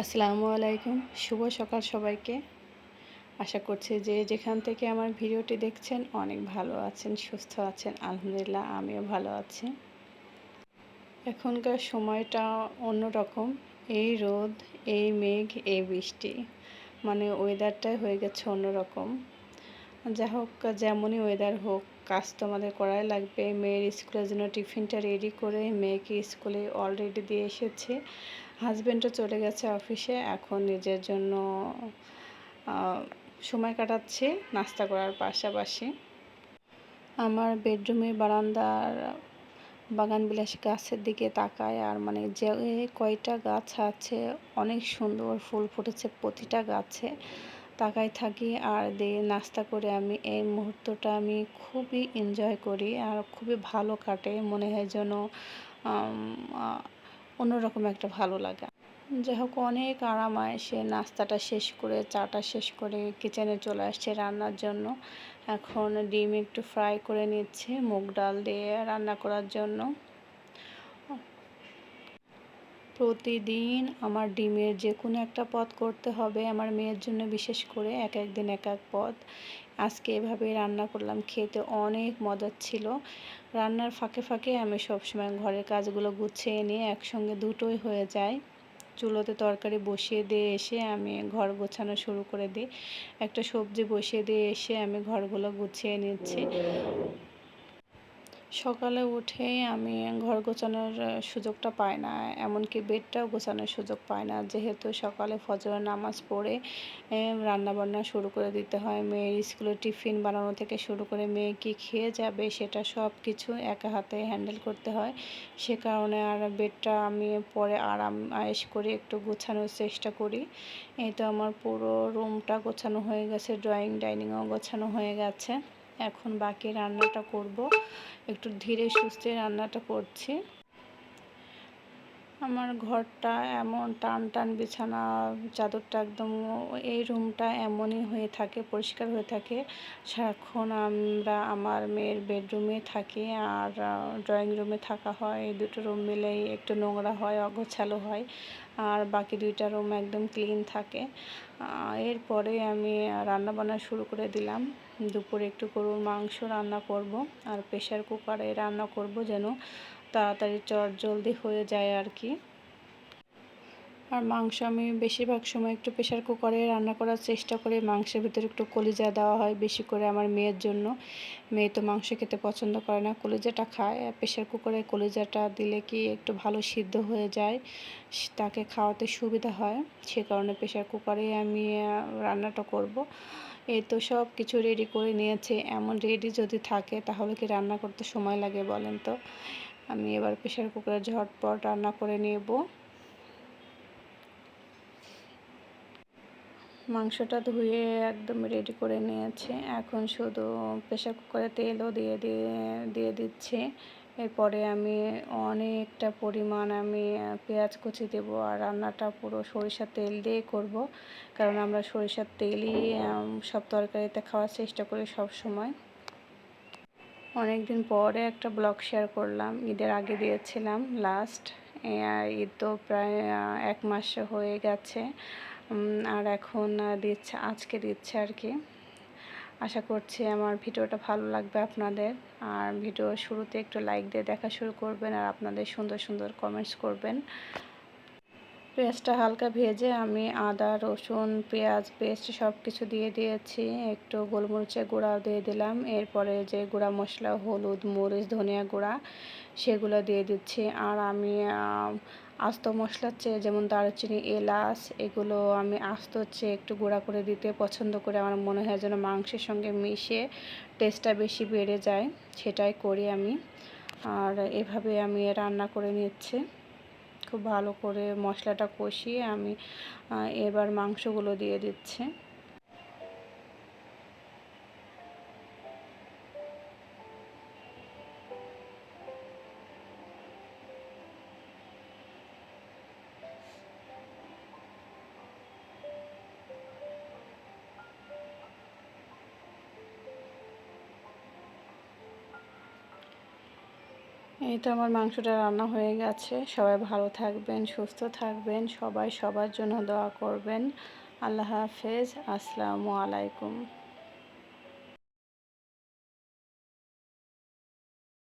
আসসালামু আলাইকুম। শুভ সকাল সবাইকে। আশা করছি যে যেখান থেকে আমার ভিডিওটি দেখছেন অনেক ভালো আছেন, সুস্থ আছেন। আলহামদুলিল্লাহ, আমিও ভালো আছি। এখনকার সময়টা অন্যরকম। এই রোদ, এই মেঘ, এই বৃষ্টি মানে ওয়েদারটাই হয়ে গেছে অন্যরকম। যা হোক, যেমনই ওয়েদার হোক, কাজ তো আমাদের করাই লাগবে। মেয়ের স্কুলের জন্য টিফিনটা রেডি করে, মেয়েকে স্কুলে অলরেডি দিয়ে এসেছে। হাজব্যান্ডও চলে গেছে অফিসে এখন নিজের জন্য সময় কাটাচ্ছে নাস্তা করার পাশাপাশি। আমার বেডরুমে বারান্দার বাগান বিলাস গাছের দিকে তাকায় আর মানে যে কয়টা গাছ আছে, অনেক সুন্দর ফুল ফুটেছে প্রতিটা গাছে তাকাই থাকি আর দিয়ে নাস্তা করে আমি এই মুহূর্তটা আমি খুবই এনজয় করি আর খুবই ভালো কাটে। মনে হয় যেন অন্যরকম একটা ভালো লাগা। যাই হোক অনেক আরাম সে নাস্তাটা শেষ করে, চাটা শেষ করে কিচেনে চলে আসছে রান্নার জন্য। এখন ডিম একটু ফ্রাই করে নিচ্ছে, মুগ ডাল দিয়ে রান্না করার জন্য। প্রতিদিন আমার ডিমের যে কোনো একটা পদ করতে হবে আমার মেয়ের জন্য বিশেষ করে এক এক দিন এক এক পদ। আজকে এভাবে রান্না করলাম, খেতে অনেক মজার ছিল। রান্নার ফাঁকে ফাঁকে আমি সবসময় ঘরের কাজগুলো গুছিয়ে নিয়ে একসঙ্গে দুটোই হয়ে যায় চুলোতে তরকারি বসিয়ে দিয়ে এসে আমি ঘর গোছানো শুরু করে দিই। একটা সবজি বসিয়ে দিয়ে এসে আমি ঘরগুলো গুছিয়ে নিচ্ছি। সকালে উঠেই আমি ঘর গোছানোর সুযোগটা পাই না। এমনকি বেডটাও গোছানোর সুযোগ পাই না। যেহেতু সকালে ফজর নামাজ পড়ে রান্নাবান্না শুরু করে দিতে হয়। মেয়ের স্কুলে টিফিন বানানো থেকে শুরু করে মেয়ে কী খেয়ে যাবে সেটা সব কিছু একা হাতে হ্যান্ডেল করতে হয়। সে কারণে আর বেডটা আমি পরে আরাম আয়েস করে একটু গোছানোর চেষ্টা করি। এই তো আমার পুরো রুমটা গোছানো হয়ে গেছে ড্রয়িং ডাইনিংও গোছানো হয়ে গেছে। এখন বাকি রান্নাটা করব। একটু ধীরে সুস্থে রান্নাটা করছি। আমার ঘরটা এমন টান টান বিছানা, চাদরটা একদম এই রুমটা এমনই হয়ে থাকে, পরিষ্কার হয়ে থাকে। সারাক্ষণ আমরা আমার মেয়ের বেডরুমে থাকি আর ড্রয়িং রুমে থাকা হয়। এই দুটো রুম মিলেই একটু নোংরা হয়, অগোছালো হয় আর বাকি দুইটা রুম একদম ক্লিন থাকে। এরপরে আমি রান্না বান্না শুরু করে দিলাম। দুপুরে একটু গরুর মাংস রান্না করব আর প্রেশার কুকারে রান্না করব যেন তাড়াতাড়ি চট জলদি হয়ে যায় আর কি। আর মাংস আমি বেশিরভাগ সময় একটু প্রেশার কুকারে রান্না করার চেষ্টা করি। মাংসের ভিতরে একটু কলিজা দেওয়া হয় বেশি করে আমার মেয়ের জন্য। মেয়ে তো মাংস খেতে পছন্দ করে না। কলিজাটা খায়। প্রেশার কুকারে কলিজাটা দিলে কি একটু ভালো সিদ্ধ হয়ে যায়। তাকে খাওয়াতে সুবিধা হয়। সে কারণে প্রেশার কুকারে আমি রান্নাটা করব। এই তো সব কিছু রেডি করে নিয়েছে। এমন রেডি যদি থাকে তাহলে কি রান্না করতে সময় লাগে বলেন তো? আমি এবার প্রেশার কুকারে ঝটপট রান্না করে নেব। মাংসটা ধুয়ে একদম রেডি করে নিয়েছে। এখন শুধু প্রেশার কুকারে তেলও দিয়ে দিয়ে দিয়ে দিচ্ছি। এরপরে আমি অনেকটা পরিমাণ আমি পেঁয়াজ কুচি দেব আর রান্নাটা পুরো সরিষার তেল দিয়ে করব। কারণ আমরা সরিষার তেলই সব তরকারিতে খাওয়ার চেষ্টা করি সব সময় অনেক দিন পরে একটা ব্লগ শেয়ার করলাম, ঈদের আগে দিয়েছিলাম লাস্ট ঈদ তো প্রায় এক মাস হয়ে গেছে আর এখন দিচ্ছে, আজকে দিচ্ছে আর কি। আশা করছি আমার ভিডিওটা ভালো লাগবে আপনাদের, আর ভিডিও শুরুতে একটু লাইক দিয়ে দেখা শুরু করবেন, আর আপনাদের সুন্দর সুন্দর কমেন্টস করবেন। পেঁয়াজটা হালকা ভেজে আমি আদা, রসুন, পেঁয়াজ, পেস্ট সব কিছু দিয়ে দিয়েছি। একটু গোলমরিচের গুঁড়াও দিয়ে দিলাম। এরপরে যে গুঁড়া মশলা, হলুদ, মরিচ, ধনিয়া গুঁড়া, সেগুলো দিয়ে দিচ্ছি। আর আমি আস্ত মশলার চেয়ে যেমন দারুচিনি, এলাচ, এগুলো আমি আস্ত চেয়ে একটু গুঁড়া করে দিতে পছন্দ করে। আমার মনে হয় যেন মাংসের সঙ্গে মিশে টেস্টটা বেশি বেড়ে যায়। সেটাই করি আমি। আর এভাবে আমি রান্না করে নিচ্ছি। খুব ভালো করে মশলাটা কষিয়ে আমি এবার মাংসগুলো দিয়ে দিচ্ছি। এই তো আমার মাংসটা রান্না হয়ে গেছে। সবাই ভালো থাকবেন, সুস্থ থাকবেন, সবাই সবার জন্য দোয়া করবেন। আল্লাহ হাফেজ। আসসালামু আলাইকুম।